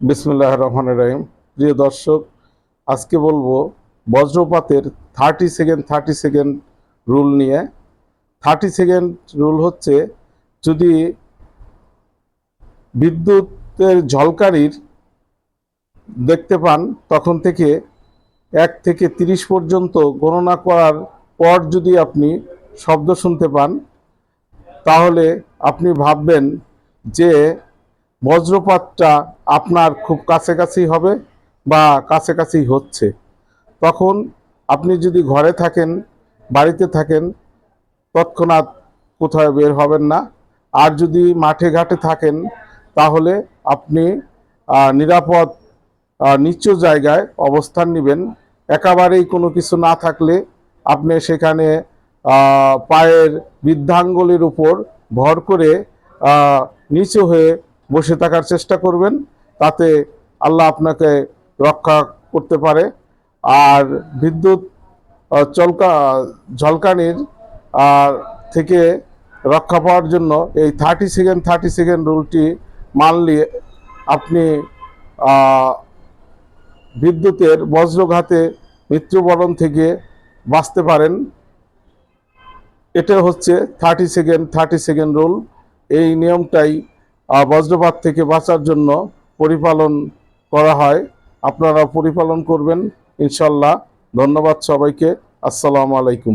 বিসমুল্লাহ রহমান রহিম। প্রিয় দর্শক, আজকে বলব বজ্রপাতের thirty second thirty second rule নিয়ে। থার্টি সেকেন্ড রুল হচ্ছে, যদি বিদ্যুতের ঝলকারির দেখতে পান, তখন থেকে এক থেকে তিরিশ পর্যন্ত গণনা করার পর যদি আপনি শব্দ শুনতে পান, তাহলে আপনি ভাববেন যে বজ্রপাতটা আপনার খুব কাছাকাছি হবে বা কাছাকাছি হচ্ছে। তখন আপনি যদি ঘরে থাকেন, বাড়িতে থাকেন, তৎক্ষণাৎ কোথাও বের হবেন না। আর যদি মাঠে ঘাটে থাকেন, তাহলে আপনি নিরাপদ নিচু জায়গায় অবস্থান নেবেন। একেবারেই কোনো কিছু না থাকলে আপনি সেখানে পায়ের বৃদ্ধাঙ্গলের উপর ভর করে নিচু হয়ে বসে থাকার চেষ্টা করবেন, তাতে আল্লাহ আপনাকে রক্ষা করতে পারে। আর বিদ্যুৎ চলকা, ঝলকানির থেকে রক্ষা পাওয়ার জন্য এই থার্টি সেকেন্ড থার্টি সেকেন্ড রুলটি মানলে আপনি বিদ্যুতের বজ্রঘাতে মৃত্যুবরণ থেকে বাঁচতে পারেন। এটা হচ্ছে thirty second thirty second rule এই নিয়মটাই বজ্রপাত থেকে বাঁচার জন্য পরিপালন করা হয়। আপনারা পরিপালন করবেন। ইনশাল্লাহ। ধন্যবাদ সবাইকে। আসসালামু আলাইকুম।